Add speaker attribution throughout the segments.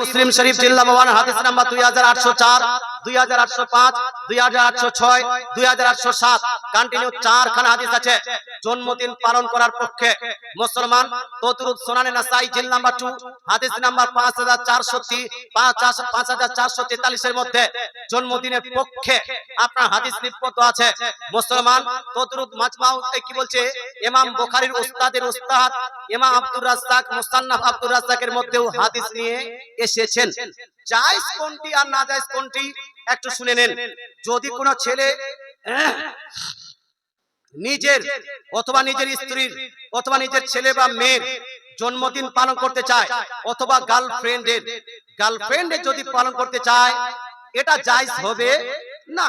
Speaker 1: মুসলিম শরীফ জিল্লা ভবন, হাদিস নাম্বার দুই হাজার আটশো চার, দুই হাজার আটশো পাঁচ, দুই হাজার আটশো ছয়, দুই হাজার আটশো সাত। কন্টিনিউ চারখানা হাদিস আছে। জন্মদিন পালন করার পক্ষে মুসলমান তদরুদ সোনানে নাসাই, জিল নাম্বার টু হাদিস নাম্বার পাঁচ হাজার চারশো পাঁচ হাজার চারশো তেতাল্লিশের মধ্যে জন্মদিনের পক্ষে আপনার হাদিস লিপিবদ্ধ আছে। মুসলমান তদরুদ মাজমাউ কি বলছে? ইমাম বুখারীর উস্তাদের উস্তাদ, ইমাম আব্দুর রাজ্জাক, মুসান্নাফ আব্দুর রাজ্জাকের মধ্যেও হাদিস নিয়ে এসেছেন। জায়েজ কোনটি আর না জায়েজ কোনটি একটু শুনে নেন। যদি কোনো ছেলে নিজের অথবা নিজের স্ত্রীর অথবা নিজের ছেলে বা মেয়ের জন্মদিন পালন করতে চায়, অথবা গার্লফ্রেন্ডের গার্লফ্রেন্ডের যদি পালন করতে চায়, এটা জায়েজ হবে না।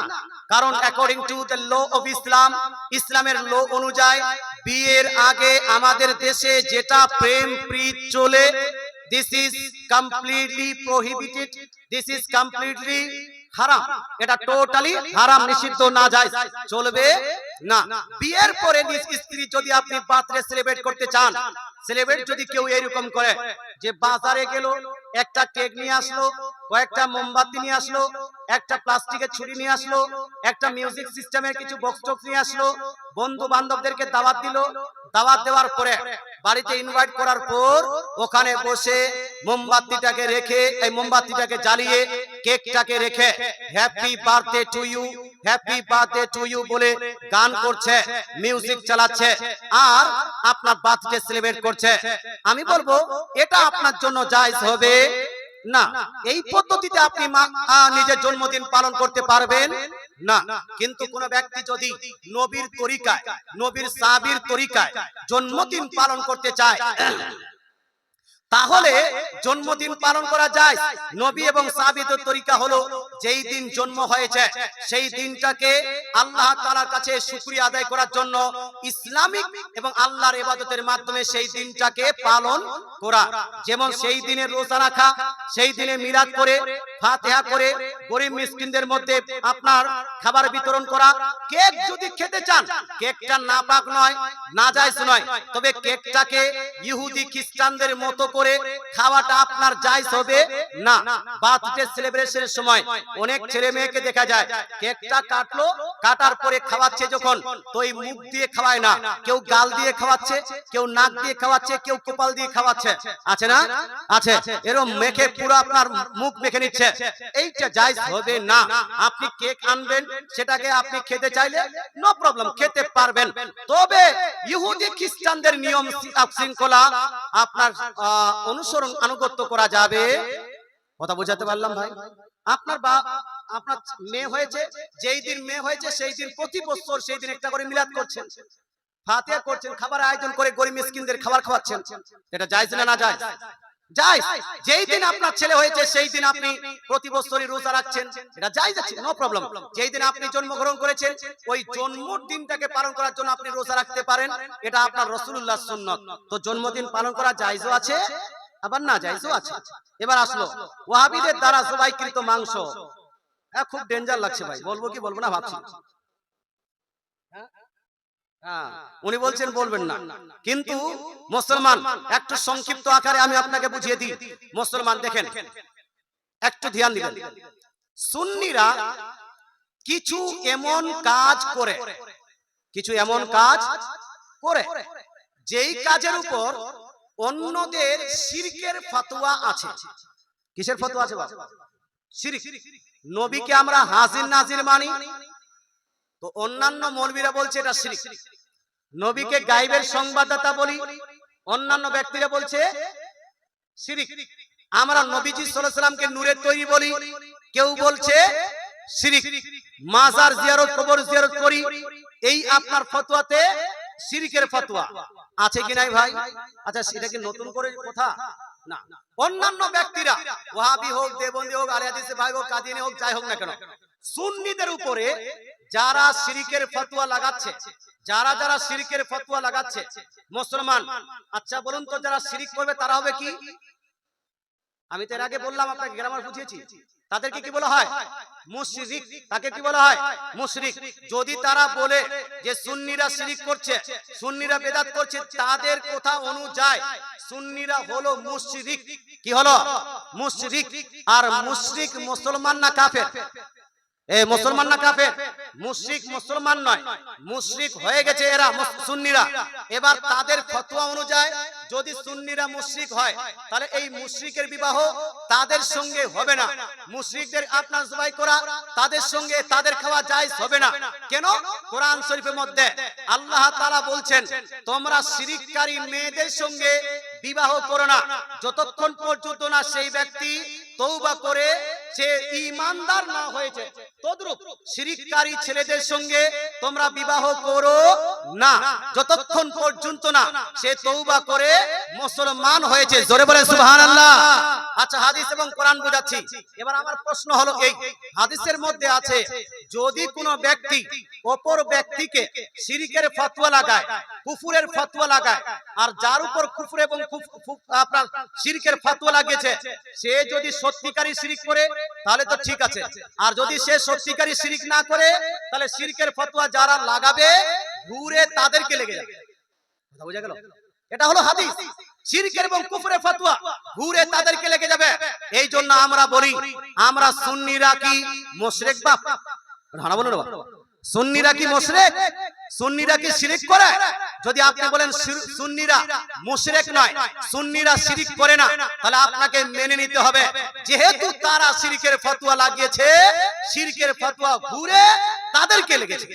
Speaker 1: কারণ according to the law of Islam ইসলামের ল অনুযায়ী বিয়ের আগে আমাদের দেশে যেটা প্রেম প্রীত চলে this is completely prohibited this is completely হারাম। এটা টোটালি হারাম নিষিদ্ধ না যায়। চলবে না। বিয়ের পরে নিজ স্ত্রী যদি আপনি পাত্রে সেলিব্রেট করতে চান সেলিব্রেট যদি কেউ এরকম করে যে বাজারে গেল একটা কেক নিয়ে আসলো, কয়েকটা মোমবাতি নিয়ে আসলো, একটা প্লাস্টিকের ছুরি নিয়ে আসলো, একটা মিউজিক সিস্টেমের কিছু বক্স টক্স নিয়ে আসলো, বন্ধু বান্ধবদেরকে দাওয়াত দিল। দাওয়াত দেওয়ার পরে বাড়িতে ইনভাইট করার পর ওখানে বসে মোমবাতিটাকে রেখে, এই মোমবাতিটাকে জ্বালিয়ে কেকটাকে রেখে happy birthday to you happy birthday to you বলে গান করছে মিউজিক চালাচ্ছে, আর আপনার বার্থডে সেলিব্রেট করছে। আমি বলব, এটা আপনার জন্য জায়েজ হবে। না, এই পদ্ধতিতে আপনি নিজের জন্মদিন পালন করতে পারবেন? না, কিন্তু কোন ব্যক্তি যদি নবীর তরিকায়, নবীর সাবির তরিকায় জন্মদিন পালন করতে চায় তাহলে জন্মদিন পালন করা যায়। নবী এবং সাবিতের তরিকা হলো যেই দিন জন্ম হয়েছে সেই দিনটাকে আল্লাহ তাআলার কাছে শুকরিয়া আদায় করার জন্য ইসলামিক এবং আল্লাহর ইবাদতের মাধ্যমে সেই দিনটাকে পালন করা। যেমন সেই দিনে রোজা রাখা সেই দিনে মিলাদ করে ফাতিহা করে গরিব মিসকিনদের মধ্যে আপনার খাবার বিতরণ করা। কেক যদি খেতে চান কেকটা নাপাক নয় নাজায়েজ নয় তবে কেকটাকে ইহুদি খ্রিস্টানদের মতো করে খাওয়াটা আপনার জায়েজ হবে? না। বার্থডে সেলিব্রেশনের সময় অনেক ছেলে মেয়েকে দেখা যায় কেকটা কাটলো কাটার পরে খাওয়াচ্ছে যখন তো এই মুখ দিয়ে খাওয়ায় না। কেউ গাল দিয়ে খাওয়াচ্ছে কেউ নাক দিয়ে খাওয়াচ্ছে কেউ কপাল দিয়ে খাওয়াচ্ছে। আছে না? আছে। এরকম মেখে পুরো আপনার মুখ মেখে নিচ্ছে। এইটা জায়েজ হবে না। আপনি কেক আনবেন সেটাকে আপনি খেতে চাইলে নো প্রবলেম খেতে পারবেন। তবে ইহুদি খ্রিস্টানদের নিয়ম শৃঙ্খলা আপনার অনুসরণ আনুগত্য করা যাবে? কথা বোঝাতে পারলাম ভাই? আপনার বা আপনার মেয়ে হয়েছে, যেই দিন মেয়ে হয়েছে, সেই দিন প্রতি বছর সেই দিন একটা করে মিলাদ করছেন। ফাতিয়া করছেন খাবার আয়োজন করে গরিব মিসকিনদের খাবার খাওয়াচ্ছেন। এটা যায় না না জায়েজ? জায়েজ যেই দিন আপনার ছেলে হয়েছে সেই দিন আপনি প্রতি বছরই রোজা রাখছেন। এটা জায়েজ আছে নো প্রবলেম যেই দিন আপনি জন্মগ্রহণ করেছেন ওই জন্মর দিনটাকে পালন করার জন্য আপনি রোজা রাখতে পারেন। এটা আপনার রসুল্লাহ সুন্নত। তো জন্মদিন পালন করা জায়েজও আছে? আবার না জায়েজও আছে। এবার আসলো। ওয়াহাবিদের দ্বারা জবাইকৃত মাংস। হ্যাঁ খুব ডেঞ্জার লাগছে ভাই। বলব কি বলব না ভাবছি। হ্যাঁ, উনি বলছেন বলবেন না। কিন্তু মুসলমান একটু সংক্ষিপ্ত আকারে আমি আপনাকে বুঝিয়ে দিই। মুসলমান দেখেন একটু ধ্যান দিবেন। সুন্নিরা কিছু এমন কাজ করে। কিছু এমন কাজ করে। যেই কাজের উপর অন্যদের শিরকের ফতোয়া আছে। কিসের ফতোয়া আছে বাবা? শিরিক। নবীকে আমরা হাজির নাজির মানি। তো অন্যান্য মৌলবীরা বলছে এটা শিরিক। নবীকে গাইবের সংবাদদাতা বলি অন্যান্য ব্যক্তিরা বলছে শিরিক। আমরা নবীজি সাল্লাল্লাহু সাল্লামকে নূরের তৈরি বলি কেউ বলছে শিরিক। মাজার জিয়ারত কবর জিয়ারত করি এই আপনার ফতোয়াতে শিরিকের ফতোয়া। আছে কি নাই ভাই? আচ্ছা সেটা কি নতুন করে কথা? না। অন্যান্য ব্যক্তিরা ওয়াহাবি হোক দেবন্দী হোক আলী হাদিসে ভাই হোক কাদিনী হোক যাই হোক না কেন? সুন্নিদের উপরে যারা শিরিকের ফতোয়া লাগাচ্ছে যারা যারা শিরিকের ফতোয়া লাগাচ্ছে মুসলমান আচ্ছা বলুন তো যারা শিরিক করবে তারা হবে কি? আমি তো এর আগে বললাম আপনাকে গ্রামার বুঝিয়েছি। তাদেরকে কি বলা হয়? মুশরিক। তাকে কি বলা হয়? মুশরিক। যদি তারা বলে যে সুন্নিরা শিরিক করছে সুন্নিরা বেদাত করছে তাদের কথা অনুযায়ী সুন্নিরা হলো মুশরিক। কি হলো? মুশরিক আর মুশরিক মুসলমান না কাফের? এ মুসলমান না কাফের? মুশরিক মুসলমান নয়। মুশরিক হয়ে গেছে এরা সুন্নিরা। এবার তাদের ফতুয়া অনুযায়ী যদি সুন্নিরা মুশরিক হয় তাহলে এই মুশরিকের বিবাহ তাদের সঙ্গে হবে না। মুশরিকদের আপনার জবাই করা তাদের সঙ্গে তাদের খাওয়া জায়েজ হবে না। কেন? কোরআন শরীফের মধ্যে আল্লাহ তাআলা বলছেন তোমরা শিরিককারী মেয়েদের সঙ্গে বিবাহ করো না। যতক্ষণ পর্যন্ত না সেই ব্যক্তি তৌবা করে সে ইমানদার না হয়েছে। তদ্রূপ শিরিককারী ছেলেদের সঙ্গে তোমরা বিবাহ করো। না যতক্ষণ পর্যন্ত না সে তৌবা করে মুসলমান হয়েছে। জোরে বলে সুবহানাল্লাহ। আচ্ছা হাদিস এবং কোরআন বুঝাচ্ছি। এবার আমার প্রশ্ন হলো এই, হাদিসের মধ্যে আছে, যদি কোনো ব্যক্তি অপর ব্যক্তিকে শিরিকের ফতোয়া লাগায়, কুফুরের ফতোয়া লাগায়, আর যার উপর কুফুর এবং আপনার শিরিকের ফতোয়া লাগিয়েছে, সে যদি সত্যিকারী শিরিক করে, তাহলে তো ঠিক আছে। আর যদি সে সত্যিকারী শিরিক না করে, তাহলে শিরিকের ফতোয়া যারা লাগাবে ঘুরে তাদেরকে লেগে যাবে। বোঝা গেল? এটা হলো হাদিস। শিরকের এবং ফতোয়া ঘুরে তাদেরকে লেগে যাবে। এই জন্য আমরা বলি, আমরা সুন্নিরা কি মুশরিক বাপ? সুন্নিরা কি মুশরিক? সুন্নিরা কি শিরিক করে? যদি আপনি বলেন সুন্নিরা মুশরিক নয়, সুন্নিরা শিরিক করে না, তাহলে আপনাকে মেনে নিতে হবে। যেহেতু তারা শিরকের ফতোয়া লাগিয়েছে, শিরকের ফতোয়া ঘুরে তাদেরকে লেগেছে।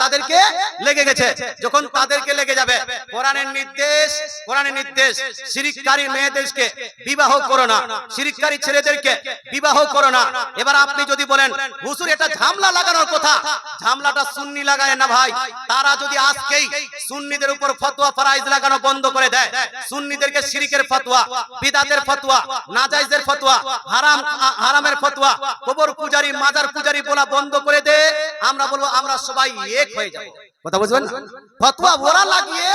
Speaker 1: তাদেরকে লেগে গেছে। যখন তাদেরকে লেগে যাবে কোরআনের নির্দেশ কোরআনের নির্দেশ শিরিককারী মেয়েদেরকে বিবাহ করো না। শিরিককারী ছেলেদেরকে বিবাহ করো না। এবার আপনি যদি বলেন হুজুর এটা ঝামলা লাগানোর কথা। ঝামলাটা সুন্নি লাগায় না ভাই। তারা যদি আজকেই সুন্নিদের উপর ফতোয়া ফরাইজ লাগানো বন্ধ করে দেয়। সুন্নিদেরকে শিরিকের ফতোয়া বিদাতের ফতোয়া নাজাইজের ফতোয়া হারাম হারামের ফতোয়া কবর পূজারি মাজার পূজারি বলা বন্ধ করে দে আমরা বলব আমরা সবাই এক হয়ে যাব। কথা বুঝবেন? ফতোয়া ওরা লাগিয়ে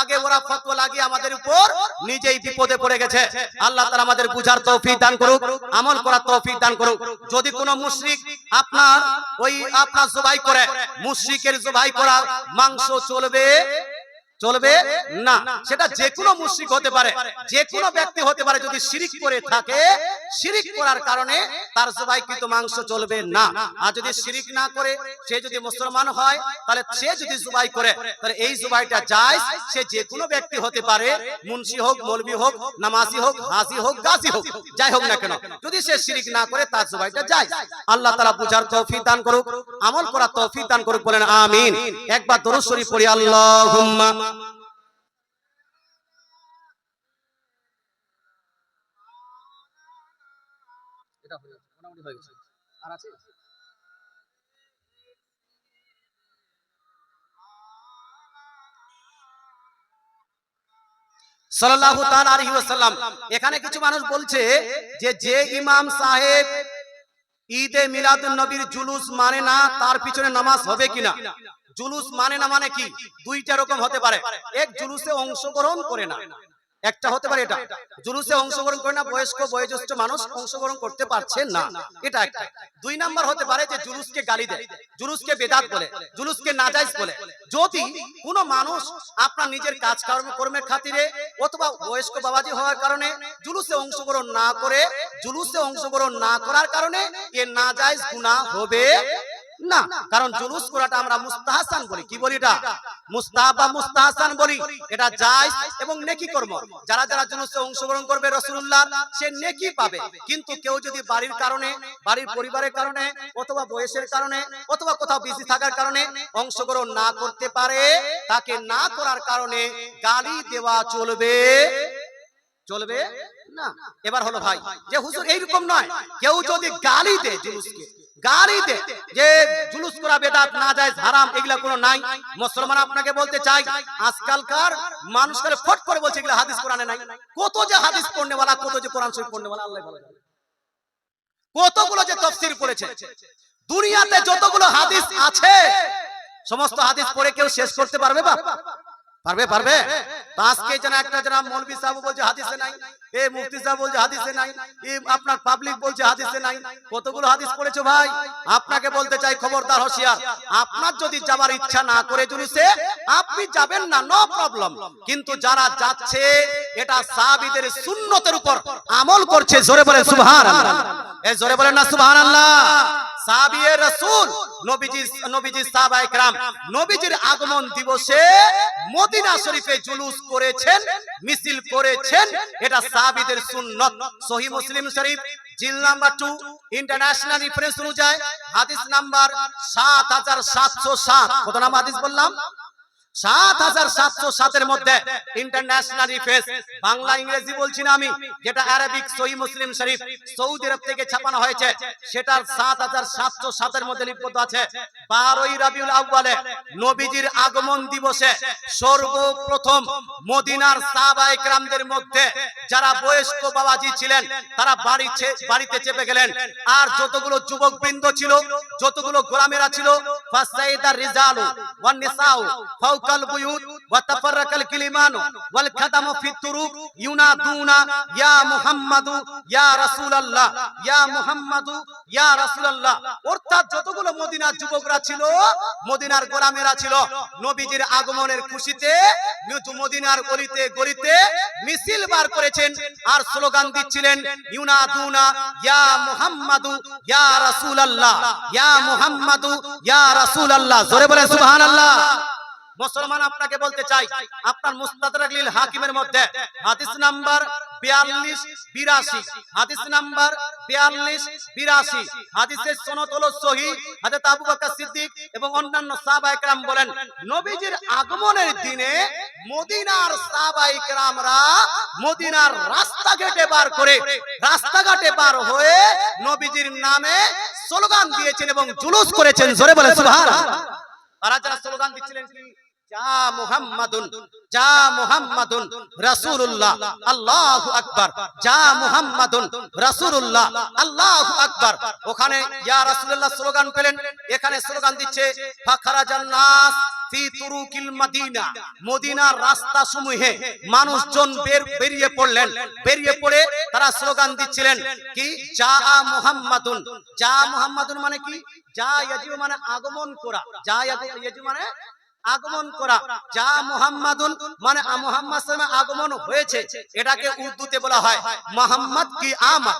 Speaker 1: আগে ওরা ফতোয়া লাগিয়ে আমাদের উপর নিজেই বিপদে পড়ে গেছে। আল্লাহ তাআলা আমাদের বুঝার তৌফিক দান করুক আমল করার তৌফিক দান করুক। যদি কোনো মুশরিক আপনার ওই আপনার জবাই করে মুশরিকের জবাই করা মাংস চলবে চলবে? না। সেটা যে কোনো মুশরিক হতে পারে। যে কোনো ব্যক্তি হতে পারে যদি শিরিক করে থাকে শিরিক করার কারণে তার জবাইকৃত মাংস চলবে না। আর যদি শিরিক না করে সে যদি মুসলমান হয় তাহলে সে যদি জুবাই করে তাহলে এই জুবাইটা যায় সে যে কোনো ব্যক্তি হতে পারে মুন্সি হোক মৌলবি হোক নামাজি হোক হাজি হোক গাজী হোক যাই হোক না কেন যদি সে শিরিক না করে তার জুবাইটা যায়। আল্লাহ তাআলা বুঝার তৌফিক দান করুক আমল করার তৌফিক দান করুক বলেন আমিন একবার দরুদ শরীফ পড়ি আল্লাহুম্মা হয়ে গেছে। আর আছে? এখানে কিছু মানুষ বলছে যে যে ইমাম সাহেব ঈদে মিলাদুন নবীর জুলুস মানে না, তার পিছনে নামাজ হবে কিনা? জুলুস মানে না মানে কি? দুইটা রকম হতে পারে। এক জুলুসে অংশগ্রহণ করে না। একটা হতে পারে এটা। জুলুসে অংশগ্রহণ করে না, বয়স্ক, বয়োজ্যেষ্ঠ মানুষ অংশগ্রহণ করতে পারছে না। এটা একটা। দুই নাম্বার হতে পারে যে জুলুসকে গালি দেয়। জুলুসকে বেদাত বলে, জুলুসকে নাজাইজ বলে। যদি কোনো মানুষ আপনার নিজের কাজ কর্ম কর্মের খাতিরে অথবা বয়স্ক বাবাজি হওয়ার কারণে জুলুসে অংশগ্রহণ না করে, জুলুসে অংশগ্রহণ না করার কারণে এ নাজাইজ গুনাহ হবে না কারণ জুলুস করাটা আমরা মুস্তাহাসান বলি। কি বলি এটা? মুস্তাহাব বা মুস্তাহাসান বলি। এটা জায়েজ এবং নেকি কর্ম। যারা যারা জুলুসে অংশগ্রহণ করবে রাসূলুল্লাহ সে নেকি পাবে। কিন্তু কেউ যদি বাড়ির কারণে বাড়ির পরিবারের কারণে অথবা বয়সের কারণে অথবা কোথাও বিজি থাকার কারণে অংশগ্রহণ না করতে পারে তাকে না করার কারণে গালি দেওয়া চলবে। চলবে? না। এবার হলো ভাই যে হুজুর এইরকম নয় কেউ যদি গালি দেয় জুলুসকে। দে যে জুলুস করা, বেদাত না যায় হারাম, এগুলা কোনো নাই। মুসলমান আপনাকে বলতে চাই, আজকালকার মানুষ করে ফট করে বলছে হাদিস কোরআনে নাই। কত যে হাদিস কত যে কোরআন শরীফ আল্লাহ কতগুলো যে তফসির পড়েছে। দুনিয়াতে যতগুলো হাদিস আছে, সমস্ত হাদিস পড়ে কেউ শেষ করতে পারবে বা? পারবে পারবে? আজকে যেন একটা যেন মৌলবি সাহেব বলছে, হাদিসে নাই। মুফতি সাহেব বলছে, হাদিসে নাই। আপনার পাবলিক বলছে, হাদিসে নাই। কতগুলো হাদিস পড়েছো ভাই? আপনাকে বলতে চাই, খবরদার, হোশিয়ার। আপনার যদি যাবার ইচ্ছা না করে আপনি যাবেন না নো প্রবলেম কিন্তু যারা যাচ্ছে, এটা সুন্নতের উপর আমল করছে, জোরে এ জোরে না নবীজি নবীজি নবীজির আগমন দিবসে মদিনা শরীফে জুলুস করেছেন, মিছিল করেছেন, এটা সাহাবীদের সুন্নত সহি মুসলিম শরীফ, জিল নাম্বার টু ইন্টারন্যাশনাল রেফারেন্স অনুযায়ী, হাদিস নাম্বার 7707 কত নাম হাদিস বললাম? সাত হাজার সাতশো সাতের মধ্যে ইন্টারন্যাশনাল রিফেস বাংলা ইংরেজি বলছি না আমি যেটা আরবিক সহি মুসলিম শরীফ সৌদি আরব থেকে ছাপানো হয়েছে। সেটার সাত হাজার সাতশো সাতের মধ্যে লিপিবদ্ধ আছে। বারোই রবিউল আউ্বালে নবীজির আগমন দিবসে সর্বপ্রথম মদিনার কেরামদের মধ্যে যারা বয়স্ক বাবাজি ছিলেন তারা বাড়ি বাড়িতে চেপে গেলেন। আর যতগুলো যুবক বৃন্দ ছিল যতগুলো গোলামেরা ছিল ফাসাইদার রিজালু ওয়ান নিসাউ অর্থাৎ যতগুলো মদিনার যুবকরা ছিল, মদিনার গোলামেরা ছিল, নবীজির আগমনের খুশিতে মদিনার গলিতে গলিতে মিছিল বার করেছেন আর স্লোগান দিচ্ছিলেন, ইউনাদুনা ইয়া মুহাম্মাদু ইয়া রাসূলুল্লাহ, ইয়া মুহাম্মাদু ইয়া রাসূলুল্লাহ। জোরে বলেন সুবহানাল্লাহ। মুসলমান আপনাকে বলতে চাই, আপনার মুস্তাদরাক লিল হাকিমের মধ্যে, হাদিস নাম্বার 42 82 হাদিস নাম্বার 42 82 হাদিসের সনদ হলো সহিহ হযরত আবু বকর সিদ্দিক এবং অন্যান্য সাহাবায়ে বলেন, নবীজির আগমনের দিনে মদিনার সাহাবায়ে কেরামরা মদিনার রাস্তাঘাটে বার করে, রাস্তাঘাটে বার হয়ে নবীজির নামে স্লোগান দিয়েছেন এবং জুলুস করেছেন। জোরে বলে তারা যারা স্লোগান দিচ্ছিলেন কি? ওখানে স্লোগান পেলেন, এখানে স্লোগান দিচ্ছে মদিনার রাস্তা সমূহে মানুষজন বের, বেরিয়ে পড়লেন। বেরিয়ে পড়ে তারা স্লোগান দিচ্ছিলেন কি, যা মুহাম্মাদুন। যা মুহাম্মাদুন মানে কি? যা মানে আগমন করা। যা মানে আগমন করা। যা মুহাম্মাদুন মানে আগমন হয়েছে, এটাকে উর্দুতে বলা হয় মোহাম্মদ কি আমদ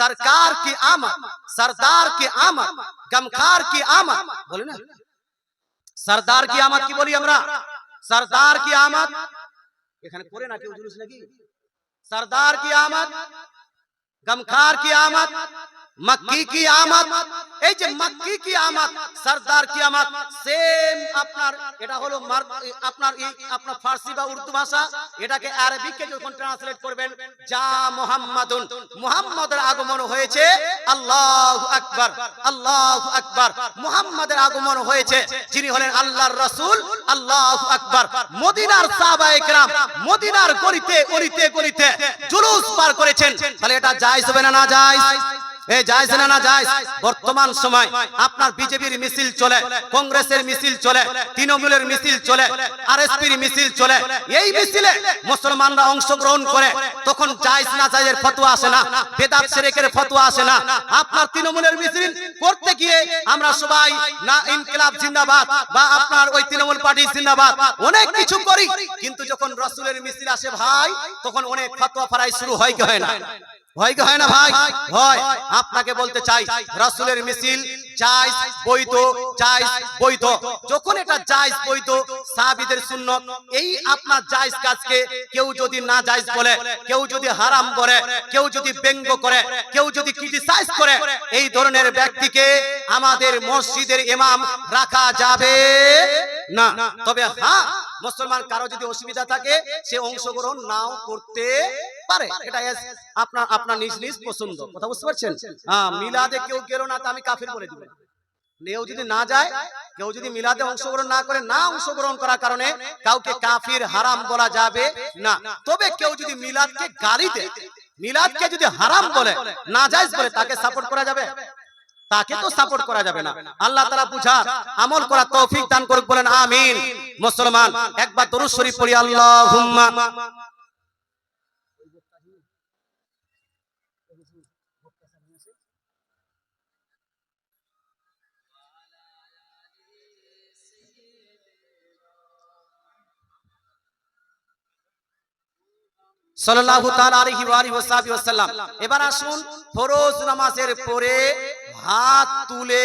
Speaker 1: সরকার কি আমদ সরদার কি আমদ গমখার কি আমদ বলে না। সরদার কি আমদ কি বলি আমরা? সরদার কি আমদ এখানে করে না কেউ জুলুস নাকি? সরদার কি আমদ গমখার কি আমদ মক্কি কি আমদ এই যে মক্কি কি আমদ সরদার কি আমদ সেম আপনার, এটা হলো আপনার আপনার ফার্সি বা উর্দু ভাষা, এটাকে আরবিকে যখন ট্রান্সলেট করবেন, যা মুহাম্মাদুন, মুহাম্মাদের আগমন হয়েছে, আল্লাহু আকবার আল্লাহু আকবার, মুহাম্মাদের আগমন হয়েছে, যিনি হলেন আল্লাহর রাসূল, আল্লাহু আকবার, মদিনার সাহাবায়ে কেরাম মদিনার গলিতে গলিতে গলিতে জুলুস পার করেছেন, তাহলে এটা জায়েজ হবে না না জায়েজ? এ জায়েজ না না জায়েজ? বর্তমান সময় আপনার বিজেপির মিছিল চলে কংগ্রেসের মিছিল চলে তৃণমূলের মিছিল চলে আরএসপির মিছিল চলে এই মিছিলে মুসলমানরা অংশগ্রহণ করে তখন জায়েজ না জায়েজের ফতোয়া আসে না বেদাত শিরকের ফতোয়া আসে না। আপনার তৃণমূলের মিছিল করতে গিয়ে আমরা সবাই না ইনকিলাব জিন্দাবাদ বা আপনার ওই তৃণমূল পার্টি জিন্দাবাদ অনেক কিছু করি কিন্তু যখন রাসূলের মিছিল আসে ভাই তখন অনেক ফতোয়া ফারাই শুরু হয় কি হয় না। ভয় কি হয় না ভাই? হয় আপনাকে বলতে চাই, রাসূলের মিছিল জায়েজ বৈধ জায়েজ বৈধ। যখন এটা জায়েজ বৈধ, সাহাবীদের সুন্নত, এই আপনার জায়েজ কাজকে কেউ যদি না জায়েজ বলে, কেউ যদি হারাম বলে কেউ যদি ব্যঙ্গ করে, কেউ যদি ক্রিটিসাইজ করে, এই ধরনের ব্যক্তিকে আমাদের মসজিদের ইমাম রাখা যাবে না। তবে হ্যাঁ মুসলমান কারও যদি অসুবিধা থাকে, সে অংশগ্রহণ নাও করতে পারে। এটা আপনার আপনার নিজ নিজ পছন্দ। কথা বুঝতে পারছেন? হ্যাঁ মিলাদে কেউ গেল না তা আমি কাফির বলে দিব কেউ যদি না যায়, কেউ যদি মিলাদে অংশগ্রহণ না করে, না অংশগ্রহণ করার কারণে কাউকে কাফির, হারাম বলা যাবে না। তবে কেউ যদি মিলাদকে গাড়ি দেয়, মিলাদকে যদি হারাম বলে, না বলে, তাকে সাপোর্ট করা যাবে? তাকে তো সাপোর্ট করা যাবে না। আল্লাহ তাআলা বুঝার আমল করা তৌফিক দান করুক বলেন আমিন। মুসলমান একবার দরুদ শরীফ পড়ি আল্লাহুম্মা। সাল্লাল্লাহু তাআলা আলাইহি ওয়া আলিহি ওয়াসাহবিহি ওয়াসাল্লাম এবার আসুন ফরজ নামাজের পরে হাত তুলে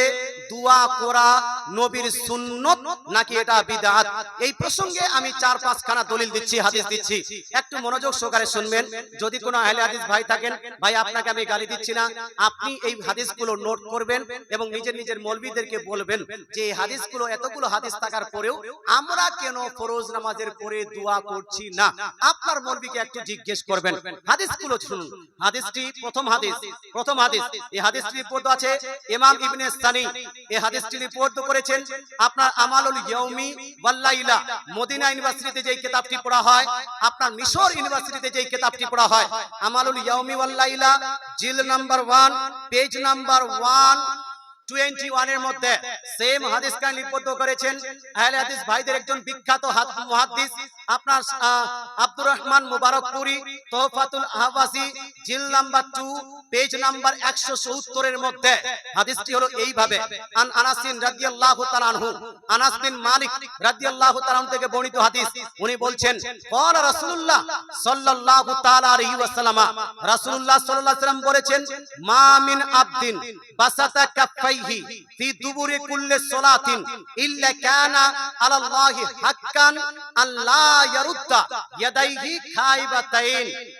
Speaker 1: দোয়া করা নবীর সুন্নত নাকি এটা বিদআত এই প্রসঙ্গে আমি চার পাঁচখানা দলিল দিচ্ছি, হাদিস দিচ্ছি। একটু মনোযোগ সহকারে শুনবেন। যদি কোনো আহলে হাদিস ভাই থাকেন, ভাই আপনাকে আমি গালি দিচ্ছি না। আপনি এই হাদিসগুলো নোট করবেন এবং নিজের নিজের মৌলবীদেরকে বলবেন যে এই হাদিসগুলো, এতগুলো হাদিস থাকার পরেও আমরা কেন ফরজ নামাজের পরে দোয়া করছি না? আপনার মৌলবীকে একটু জিজ্ঞেস করবেন। হাদিসগুলো শুনুন। হাদিসটি প্রথম হাদিস। প্রথম হাদিস। এই হাদিসটি রিপোর্ট আছে ইমাম ইবনে সানি। এই হাদিসটি রিপোর্ট করেছেন, আপনার আমালুল ইয়াউমি ওয়াল্লাইলা, মদিনা ইউনিভার্সিটিতে যেই কিতাবটি পড়া হয়, আপনার মিশর ইউনিভার্সিটিতে যেই কিতাবটি পড়া হয়, আমালুল ইয়াউমি ওয়াল্লাইলা, জিল নাম্বার 1 পেজ নাম্বার 1 21 এর মধ্যে সেম হাদিস কান লিপিবদ্ধ করেছেন। আহলে হাদিস ভাইদের একজন বিখ্যাত মুহাদ্দিস, আপনার আব্দুর রহমান মুবারকপুরি, তোহফাতুল আহবাসি, জিল নাম্বার 2 পেজ নাম্বার 170 এর মধ্যে। হাদিসটি হলো এইভাবে। আন আনাসিন রাদিয়াল্লাহু তাআলা আনহু, আনাস বিন মালিক রাদিয়াল্লাহু তাআলা থেকে বর্ণিত হাদিস। উনি বলছেন, ক্বালা বলেছেন, মা মিন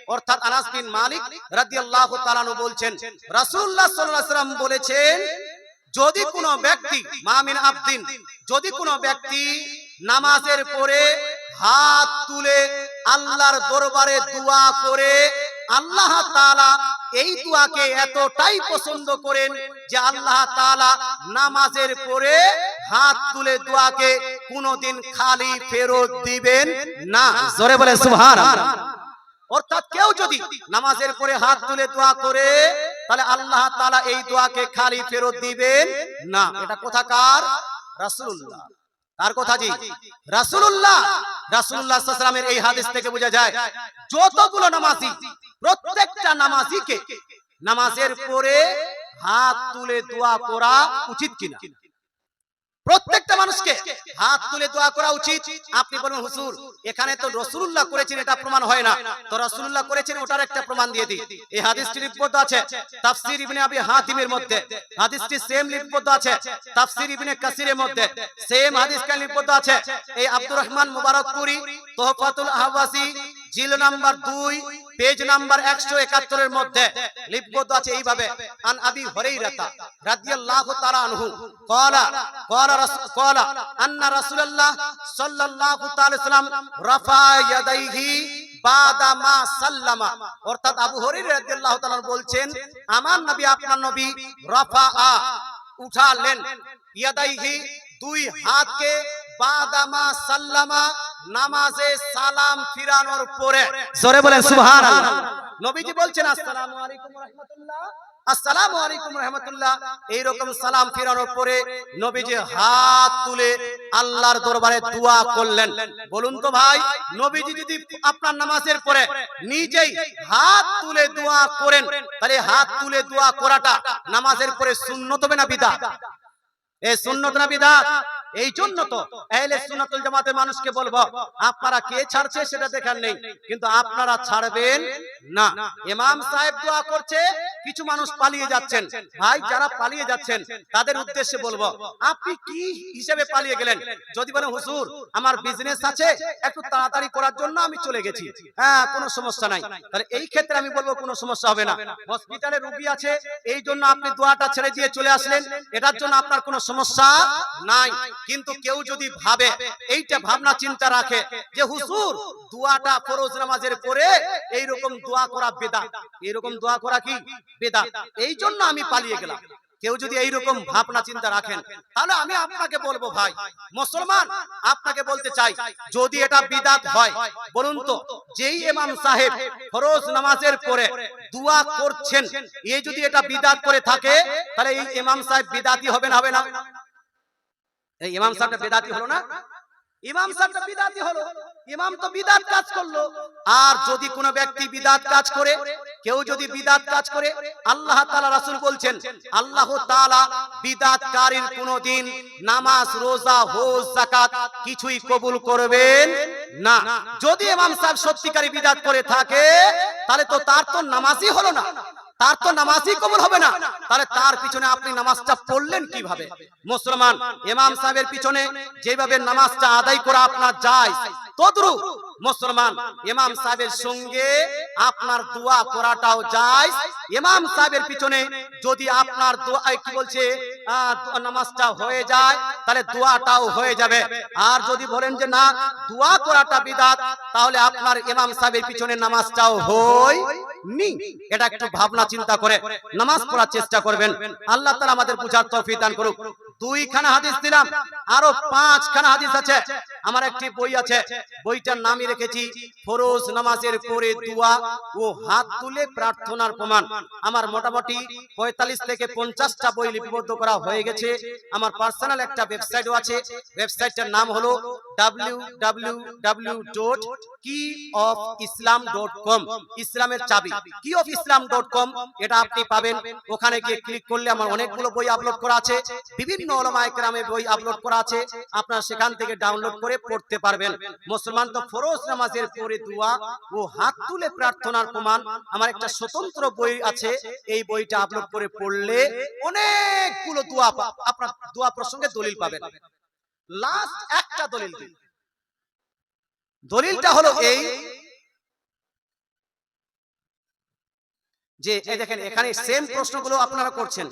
Speaker 1: অর্থাৎ আনাস বিন মালিক রাদিয়াল্লাহু তাআলা বলছেন, রাসূলুল্লাহ সাল্লাল্লাহু আলাইহি বলেছেন, যদি কোনো ব্যক্তি মামিন আবদিন, যদি কোনো ব্যক্তি নামাজের পরে হাত তুলে আল্লাহর দরবারে দোয়া করে আল্লাহ তাআলা এই দোয়াকে এতটাই পছন্দ করেন যে আল্লাহ তাআলা নামাজের পরে হাত তুলে দোয়াকে কোনোদিন খালি ফেরত দিবেন না। জোরে বলে সুবহানাল্লাহ। অর্থাৎ কেউ যদি নামাজের পরে হাত তুলে দোয়া করে, তাহলে আল্লাহ তাআলা এই দোয়াকে খালি ফেরত দিবেন না। এটা কোথাকার? রাসূলুল্লাহ। তার কথা জি। রাসুল্লাহ ওয়াসাল্লামের এই হাদিস থেকে বোঝা যায় যতগুলো নামাজি প্রত্যেকটা নামাজিকে নামাজের পরে হাত তুলে দোয়া করা উচিত কিনা? প্রত্যেকটা মানুষকে হাত তুলে দোয়া করা উচিত। আপনি বলুন হুজুর এখানে তো রসুল্লাহ করেছেন এটা প্রমাণ হয় না। তো রসুল্লাহ করেছেন ওটার একটা প্রমাণ দিয়ে দিই। এই হাদিসটি লিপিবদ্ধ আছে। তাফসির ইবনে আবি হাতিমের মধ্যে। হাদিসটি সেম লিপিবদ্ধ আছে। তাফসির ইবনে কাসিরের মধ্যে সেম হাদিস কান লিপিবদ্ধ আছে। এই আব্দুর রহমান মুবারকপুরি তোহফাতুল আহওয়াসি জিল নাম্বার 2 পেজ নাম্বার 171 এর মধ্যে লিপিবদ্ধ আছে এইভাবে, আন আবি হুরাইরাতা রাদিয়াল্লাহু তাআলা আনহু ক্বালা রাসূল ক্বালা আন্না রাসূলুল্লাহ সাল্লাল্লাহু তাআলা রাফা ইয়াদাইহি বাদা মা সাল্লামা অর্থাৎ আবু হুরাইরা রাদিয়াল্লাহু তাআলা বলছেন, আমার নবী, আপনার নবী রাফা উঠালেন, ইয়াদাইহি দুই হাতকে বাদামা সাল্লামা নামাজে সালাম ফিরানোর পরে। জোরে বলেন সুবহানাল্লাহ। নবীজি বলছেন আসসালামু আলাইকুম রাহমাতুল্লাহ। আসসালামু আলাইকুম রাহমাতুল্লাহ। এইরকম সালাম ফিরানোর পরে নবীজি হাত তুলে আল্লাহর দরবারে দোয়া করলেন। বলুন তো ভাই নবীজি যদি আপনার নামাজের পরে নিজেই হাত তুলে দোয়া করেন তাহলে হাত তুলে দোয়া করাটা নামাজের পরে সুন্নত হবে না বিদআত এই সুন্নত না বিদআত এই জন্য তো আহলে সুন্নাতুল জামাতের মানুষকে বলব, আপনারা কে ছাড়ছে সেটা দেখার নেই, কিন্তু আপনারা ছাড়বেন না ইমাম সাহেব দোয়া করছে কিছু মানুষ পালিয়ে যাচ্ছেন। ভাই যারা পালিয়ে যাচ্ছেন তাদের উদ্দেশ্যে বলব আপনি কি হিসেবে পালিয়ে গেলেন? যদি বলেন হুজুর আমার বিজনেস আছে একটু তাড়াতাড়ি করার জন্য আমি চলে গেছি। হ্যাঁ কোনো সমস্যা নাই। তাহলে এই ক্ষেত্রে আমি বলব কোনো সমস্যা হবে না। হসপিটালে রোগী আছে এই জন্য আপনি দোয়াটা ছেড়ে দিয়ে চলে আসলেন। এটার জন্য আপনার কোনো সমস্যা নাই। কিন্তু কেউ যদি ভাবে এইটা ভাবনা চিন্তা রাখে যে হুজুর দোয়াটা ফরজ নামাজের পরে এই রকম দোয়া করা বেদা। এইরকম দোয়া করা কি? বেদা। এই জন্য আমি পালিয়ে গেলাম। কেউ যদি এইরকম ভাবনা চিন্তা রাখেন, তাহলে আমি আপনাকে বলব ভাই, মুসলমান, আপনাকে বলতে চাই, যদি এটা বিদাত হয়, বলুন তো, যেই ইমাম সাহেব ফরজ নামাজের পরে দোয়া করছেন এই যদি এটা বিদাত করে থাকে, তাহলে এই ইমাম সাহেব বিদাতি হবে না হবে না? এই ইমাম সাহেবটা বেদাতি হলো না? ইমাম সাহেবটা বিদাতি হলো। ইমাম তো বিদাত কাজ করল। আর যদি কোনো ব্যক্তি বিদাত কাজ করে, কেউ যদি বিদাত কাজ করে, আল্লাহ তাআলা রাসূল বলছেন, আল্লাহ তাআলা বিদাতকারীর কোনদিন নামাজ, রোজা, হজ, যাকাত কিছুই কবুল করবেন না। যদি ইমাম সাহেব সত্যিকারী বিদাত করে থাকে, তাহলে তো তার তো নামাজই হলো না। তার তো নামাজই কবুল হবে না। তাহলে তার পিছনে আপনি নামাজটা পড়লেন কীভাবে? মুসলমান ইমাম সাহেবের পিছনে যেভাবে নামাজটা আদায় করা আপনার যায়। তদ্রু মুসলমান ইমাম সাহেবের সঙ্গে আপনার দোয়া করাটাও যায়। ইমাম সাহেবের পিছনে যদি আপনার দোয়া কি বলছে নামাজটা হয়ে যায় তাহলে দোয়াটাও হয়ে যাবে। আর যদি বলেন যে না দোয়া করাটা বিদাত তাহলে আপনার ইমাম সাহেবের পিছনে নামাজটাও হয় নি এটা একটু ভাবনা চিন্তা করে, নামাজ পড়ার চেষ্টা করবেন। আল্লাহ তাআলা আমাদের বুঝার তৌফিক দান করুক। দুইখানা হাদিস দিলাম। আরও পাঁচখানা হাদিস আছে। আমার একটি বই আছে। বইটার নামই রেখেছি ফরোজ নামাজের পরে দোয়া ও হাত তুলে প্রার্থনার প্রমাণ। আমার মোটামুটি পঁয়তাল্লিশ থেকে পঞ্চাশটা বই লিপিবদ্ধ করা হয়ে গেছে। আমার পার্সোনাল একটা ওয়েবসাইটও আছে ওয়েবসাইটটার নাম হলো W W W dot key of Islam dot com ইসলামের চাবি। কি অফ ইসলাম ডট কম এটা আপনি পাবেন। ওখানে গিয়ে ক্লিক করলে আমার অনেকগুলো বই আপলোড করা আছে। বিভিন্ন ওলামায়ে কেরামের বই আপলোড করা আছে, আপনারা সেখান থেকে ডাউনলোড করে পড়তে পারবেন। মুসলমান তো ফরজ নামাজের পরে দোয়া ও হাত তুলে প্রার্থনার প্রমাণ। আমার একটা স্বতন্ত্র বই আছে, এই বইটা আপলোড করে পড়লে অনেকগুলো দোয়া আপনার দোয়া প্রসঙ্গে দলিল পাবেন। লাস্ট একটা দলিল। দলিলটা হলো এই যে এই দেখেন এখানে সেম প্রশ্নগুলো আপনারা করছেন।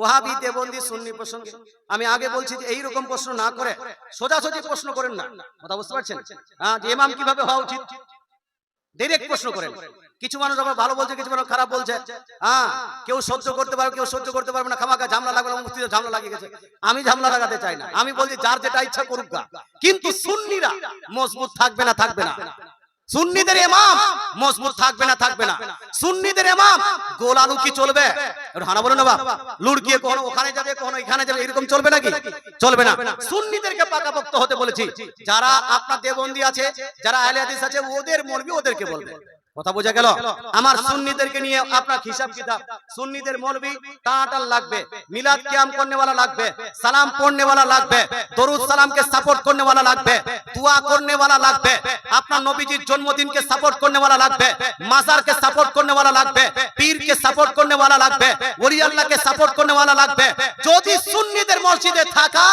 Speaker 1: ওহাবি দেবন্দি সুন্নি প্রসঙ্গে। আমি আগে বলছি যে এই রকম প্রশ্ন না করে সোজাসুজি প্রশ্ন করেন না। কথা বুঝতে পারছেন? হ্যাঁ যে ইমাম কীভাবে হওয়া উচিত? ডাইরেক্ট প্রশ্ন করেন। কিছু মানুষ আবার ভালো বলছে কিছু মানুষ খারাপ বলছে হ্যাঁ কেউ সহ্য করতে পারবে কেউ সহ্য করতে পারবে না খামাকা ঝামলা লাগল মুফতিতে ঝামলা লাগিয়ে গেছে। আমি ঝামলা লাগাতে চাই না। আমি বলছি যার যেটা ইচ্ছা করুক গা। কিন্তু সুন্নিরা মজবুত থাকবে না থাকবে না। সুন্নিদের ইমাম মজবুত থাকবে না থাকবে না। সুন্নিদের ইমাম গোলালু কি চলবে? হানা বলো না বাপ লুড়কিয়ে কখনো ওখানে যাবে কখনো এখানে যাবে এরকম চলবে নাকি? চলবে না। সুন্নিদেরকে পাকাপোক্ত হতে বলেছি। যারা আপনার দেবন্দী আছে যারা আহলে হাদিস আছে ওদের মরবি ওদেরকে বলবে। কথা বোঝা গেল? আমার সুন্নিদেরকে নিয়ে আপনার হিসাব কিতাব। সুন্নিদের মলবি টাটাল লাগবে, মিলাদ কিয়াম করনেওয়ালা লাগবে, সালাম পড়নেওয়ালা লাগবে, দরুদ সালামকে সাপোর্ট করনেওয়ালা লাগবে, দোয়া করনেওয়ালা লাগবে, আপনার নবীজির জন্মদিনকে সাপোর্ট করনেওয়ালা লাগবে, মাজারকে সাপোর্ট করনেওয়ালা লাগবে লাগবে পীরকে সাপোর্ট করনে वाला লাগবে ওলি আল্লাহকে সাপোর্ট করনে वाला লাগবে যদি সুন্নিদের মসজিদে থাকা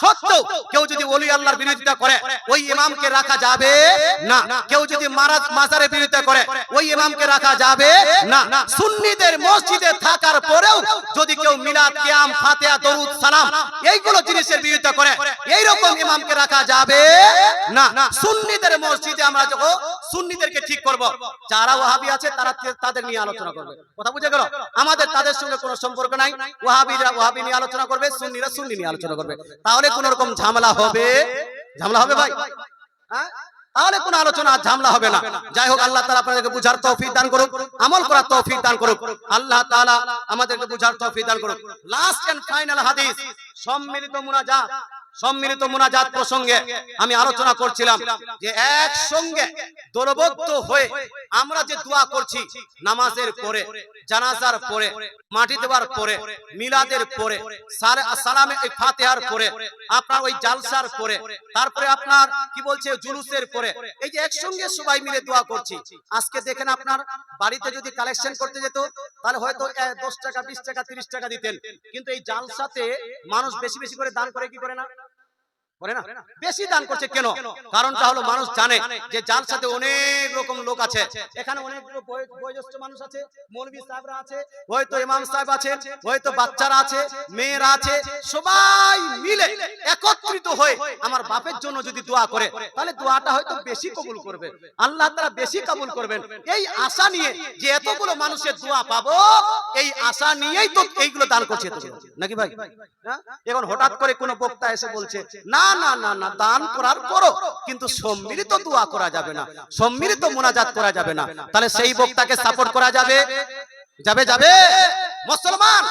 Speaker 1: সত্ত্বেও কেউ যদি ওলি আল্লাহর বিরোধিতা করে ওই ইমামকে রাখা যাবে না কেউ যদি মারাজ মাজারের বিরোধিতা করে ওই ইমামকে রাখা যাবে না সুন্নিদের মসজিদে থাকার পরেও যদি কেউ মিলাদ কিয়াম ফাতিহা দরুদ সালাম এইগুলো জিনিসের বিরোধিতা করে এই রকম ইমামকে রাখা যাবে না সুন্নিদের মসজিদে আমরা যখন সুন্নিদেরকে ঠিক করব যারা ওয়াহাবি আছে তারা তাদের নিয়ে আলোচনা করবে কথা বুঝে গেল? আমাদের তাদের সঙ্গে কোনো সম্পর্ক নাই। ওয়াহাবিরা ওয়াহাবি নিয়ে আলোচনা করবে, সুন্নিরা সুন্নি নিয়ে আলোচনা করবে। তাহলে কোন রকম ঝামেলা হবে? ঝামেলা হবে ভাই? হ্যাঁ? তাহলে কোনো আলোচনা ঝামেলা হবে না। যাই হোক, আল্লাহ তাআলা আপনাদেরকে বুঝার তৌফিক দান করুক, আমল করার তৌফিক দান করুক। আল্লাহ তাআলা আমাদেরকে বুঝার তৌফিক দান করুক। লাস্ট এন্ড ফাইনাল হাদিস, সম্মিলিত মুনাজাত। সম্মিলিত মুনাজাত প্রসঙ্গে আমি আলোচনা করছিলাম যে একসঙ্গে দলবদ্ধ হয়ে আমরা যে দোয়া করছি, নামাজের পরে, জানাজার পরে, মাটি দেওয়ার পরে, মিলাদের পরে সালামে ফাতিহার পরে, আপনার ওই জালসার পরে, তারপরে আপনার কি বলছে, জুলুসের পরে, এই যে একসঙ্গে সবাই মিলে দোয়া করছি। আজকে দেখেন আপনার বাড়িতে যদি কালেকশন করতে যেত, তাহলে হয়তো দশ টাকা, বিশ টাকা, তিরিশ টাকা দিতেন। কিন্তু এই জালসাতে মানুষ বেশি বেশি করে দান করে কি করে না? করে না? বেশি দান করছে কেন? কারণটা হলো মানুষ জানে যে যার সাথে অনেক রকম লোক আছে। এখানে অনেক বয়োজ্যেষ্ঠ মানুষ আছে মৌলবী সাহেবরা আছে হয়তো ইমাম সাহেব আছে হয়তো বাচ্চারা আছে মেয়েরা আছে সবাই মিলে একত্রিত হয়ে আমার বাপের জন্য যদি দোয়া করে তাহলে দোয়াটা হয়তো বেশি কবুল করবে আল্লাহ তারা বেশি কবুল করবেন। এই আশা নিয়ে যে এতগুলো মানুষের দোয়া পাবো এই আশা নিয়েই তো এইগুলো দান করছে নাকি ভাই? এখন হঠাৎ করে কোনো বক্তা এসে বলছে না না না না, দান করার করো, কিন্তু সম্মিলিত দোয়া করা যাবে না। সম্মিলিত মোনাজাত করা যাবে না। তাহলে সেই বক্তাকে সাপোর্ট করা যাবে? যাবে যাবে? মুসলমান?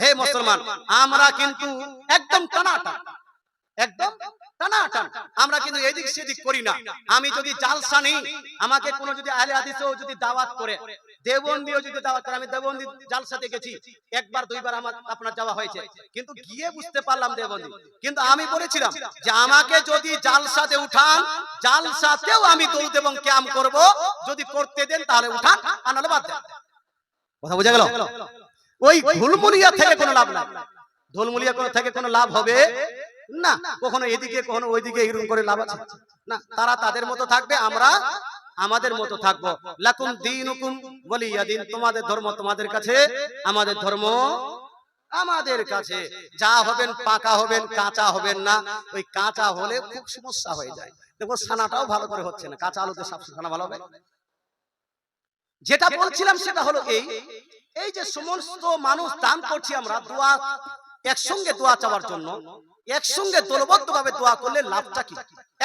Speaker 1: হে মুসলমান, আমরা কিন্তু একদম টানাটা একদম টানাটান আমরা কিন্তু এদিক সেদিক করি না। আমি যদি জালসা নেই আমাকে কোনো যদি আহলে হাদিসেও যদি দাওয়াত করে দেবন্দিও যদি দাওয়াত করে আমি দেবন্দি জালসাতে গেছি একবার দুইবার আমার আপনার যাওয়া হয়েছে। কিন্তু গিয়ে বুঝতে পারলাম দেবন্দি কিন্তু আমি বলেছিলাম যে আমাকে যদি জালসাতে উঠান জালসাতেও আমি দৌড় এবং ক্যাম করব। যদি করতে দেন তাহলে উঠান আর নাহলে বাদ দেন। কথা বোঝা গেল? ওই ঘুলমুলিয়া থেকে কোনো লাভ নাই। ধুলমুলিয়া কোনো থেকে কোনো লাভ হবে? না কখনো এদিকে কখনো ওইদিকে এরকম করে লাভ আছে। না তারা তাদের মতো থাকবে আমরা আমাদের মতো থাকব। লাকুম দিনুকুম ওয়ালিয়া দিন তোমাদের ধর্ম তোমাদের কাছে আমাদের ধর্ম আমাদের কাছে। যা হবেন পাকা হবেন কাঁচা হবেন না। ওই কাঁচা হলে খুব সমস্যা হয়ে যায়। দেখো সানাটাও ভালো করে হচ্ছে না কাঁচা আলুতে সব ছানা ভালো হবে। যেটা বলছিলাম সেটা হলো এই এই যে সমস্ত মানুষ দান করছি আমরা দোয়া একসঙ্গে দোয়া চাওয়ার জন্য একসঙ্গে দলবদ্ধ ভাবে দোয়া করলে লাভটা কি?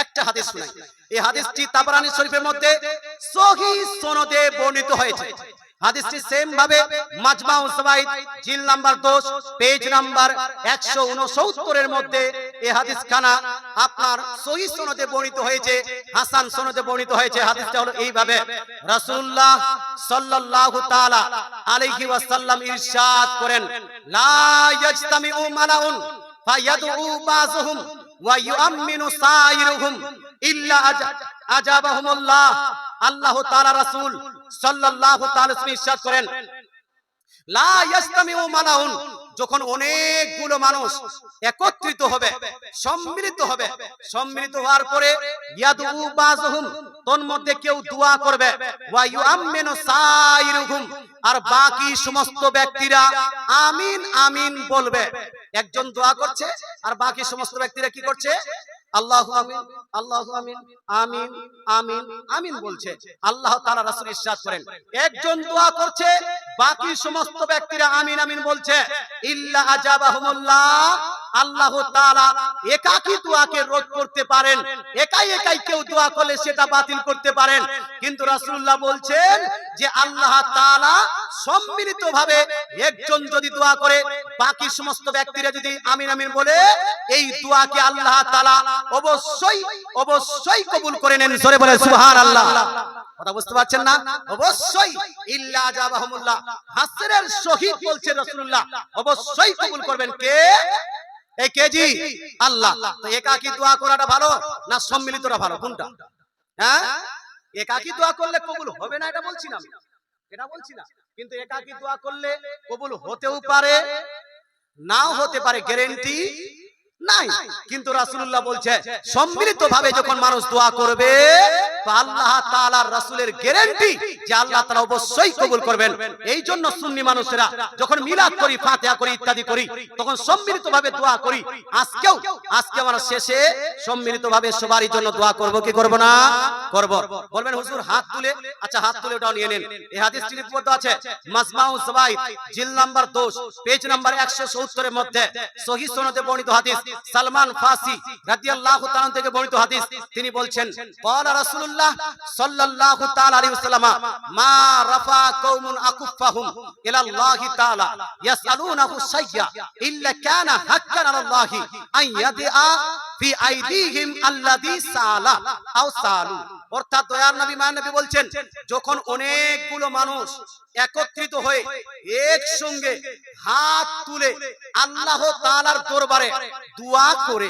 Speaker 1: একটা হাদিস শুনাই। এই হাদিসটি তাবরানী শরীফের মধ্যে সহি সনদে বর্ণিত হয়েছে। হাদিসটি সেম ভাবে মাজমাউ সাবাইদ জিল নাম্বার 10 পেজ নাম্বার 169 এর মধ্যে এই হাদিস খানা আপনার সহি সনদে বর্ণিত হয়েছে, হাসান সনদে বর্ণিত হয়েছে। হাদিসটা হলো এইভাবে, রাসূলুল্লাহ সাল্লাল্লাহু তাআলা আলাইহি ওয়াসাল্লাম ইরশাদ করেন, লা ইয়াজতামিউ মালাউন ফায়াদউ বাযুহুম ওয়া ইউআমিনু সাইরুহুম ইল্লা আজা- আজাবাহুমুল্লাহ আল্লাহ তাআলা রাসূল সাল্লাল্লাহু তাআলা ইরশাদ করেন। লা ইয়াজতামিউ মালাউন যখন অনেকগুলো মানুষ একত্রিত হবে, সম্মিলিত হবে, সম্মিলিত হওয়ার পরে ইয়াদু বাযুহুম তোর মধ্যে কেউ দোয়া করবে আর বাকি সমস্ত ব্যক্তিরা আমিন আমিন বলবে। একজন দোয়া করছে, আর বাকি সমস্ত ব্যক্তিরা কি করছে? আল্লাহু আমিন, আল্লাহ আমিন আমিন আমিন আমিন বলছে। আল্লাহ তাআলা রাসূল ইরশাদ করেন। একজন দোয়া করছে, বাকি সমস্ত ব্যক্তিরা আমিন আমিন বলছে। ইল্লা আজাবাহুমুল্লাহ আল্লাহ তাআলা একাকী দোয়াকে রোধ করতে পারেন। একাই একাই কেউ দোয়া করলে সেটা বাতিল করতে পারেন। কিন্তু রাসূলুল্লাহ বলছেন যে আল্লাহ তাআলা সম্মিলিতভাবে একজন যদি দোয়া করে বাকি সমস্ত ব্যক্তিরা যদি আমিন আমিন বলে এই দোয়াকে আল্লাহ তাআলা অবশ্যই অবশ্যই কবুল করে নেন। জোরে বলে সুবহানাল্লাহ। কথা বুঝতে পারছেন না? অবশ্যই ইল্লা জাবাহুমুল্লাহ হাসরের শহীদ বলছে রাসূলুল্লাহ। অবশ্যই কবুল করবেন। কে? এই কেজি আল্লাহ। তো একাকী দোয়া করাটা ভালো না সম্মিলিতটা ভালো? কোনটা? হ্যাঁ? একাকী দোয়া করলে কবুল হবে না এটা বলছি না এটা বলছি না। কিন্তু একাকী দোয়া করলে কবুল হতেও পারে নাও হতে পারে গ্যারেন্টি নাই। কিন্তু রাসূলুল্লাহ বলছে সম্মিলিত ভাবে যখন মানুষ দোয়া করবে আল্লাহ তাআলার রাসূলের গ্যারান্টি যে আল্লাহ তাআলা অবশ্যই কবুল করবেন। এই জন্য সুন্নি মানুষেরা যখন মিলাদ করি ফাতিহা করি ইত্যাদি করি তখন সম্মিলিত ভাবে দোয়া করি। আজকেও আজকে আমরা শেষে সম্মিলিত ভাবে সবারই জন্য দোয়া করব কি করব না? করব বলবেন হুজুর হাত তুলে আচ্ছা হাত তুলে ওটাও নিয়ে নিন। এই হাদিসটি লিপিবদ্ধ আছে মাজমাউ সাবাইদ জিল নাম্বার 10 পেজ নাম্বার 170 এর মধ্যে সহিহ সনদে বর্ণিত হাদিস সালমান ফাসি রাদিয়াল্লাহু তাআলা থেকে বর্ণিত হাদিস। তিনি বলছেন, ক্বালা রাসূলুল্লাহ সাল্লাল্লাহু তাআলা আলাইহি ওয়াসাল্লাম, মা রাফা কওমুন আকুফাহুম ইলা আল্লাহি তাআলা ইয়াসআলুনাহু শাইয়া ইল্লা কানা হাক্কান আলাল্লাহি আন ইয়াদিআ ফি আইদিহিম আল্লাযী সালা, আও সালু। অর্থাৎ নবী মায়া নবী বলছেন, যখন অনেকগুলো মানুষ একত্রিত হয়ে একসঙ্গে হাত তুলে আল্লাহ তাআলার দরবারে দোয়া করে,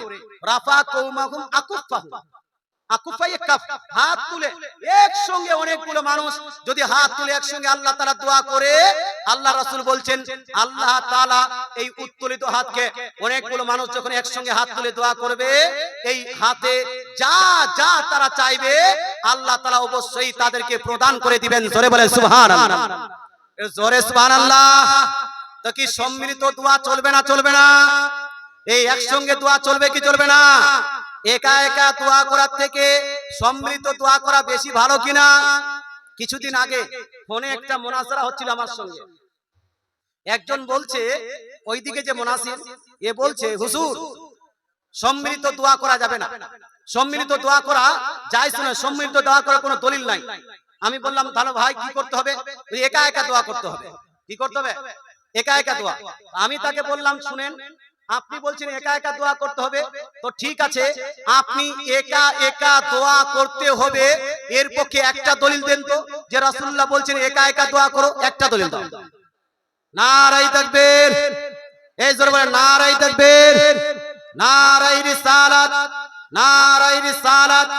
Speaker 1: রাফা কওমাহুম কাফ হাত তুলে একসঙ্গে অনেকগুলো মানুষ যদি হাত তুলে একসঙ্গে আল্লাহ দোয়া করে আল্লাহ রাসূল বলছেন আল্লাহ তাআলা এই উত্তোলিত হাতকে অনেকগুলো মানুষ যখন একসঙ্গে হাত তুলে দোয়া করবে এই হাতে যা যা তারা চাইবে আল্লাহ তাআলা অবশ্যই তাদেরকে প্রদান করে দিবেন জোরে বলে এ জোরে সুবহানাল্লাহ। তো কি সম্মিলিত দোয়া চলবে না? চলবে না? এই একসঙ্গে দোয়া চলবে কি চলবে না? একা একা দোয়া করার থেকে সম্মিলিত দোয়া করা বেশি ভালো কিনা? কিছুদিন আগে ফোনে একটা মোনাজারা হচ্ছিল আমার সঙ্গে। একজন বলছে, ওইদিকে যে মোনাসির, এ বলছে হুসুর সম্মিলিত দোয়া করা যাবে না। সম্মিলিত দোয়া করা যাই শুনে সম্মিলিত দোয়া করার কোনো দলিল নাই। আমি বললাম, তাহলে ভাই, কি করতে হবে? একা একা দোয়া করতে হবে। কি করতে হবে? একা একা দোয়া। আমি তাকে বললাম, শুনেন আপনি বলছেন একা একা দোয়া করতে হবে? তো ঠিক আছে আপনি একা একা দোয়া করতে হবে। এর পক্ষে একটা দলিল দেন তো যে রাসূলুল্লাহ বলছেন একা একা দোয়া করো একটা দলিল দাও। নারাই তাকবীর। এই জোরে বলে নারাই তাকবীর। নারাই রিসালাত নারাই রিসালাত।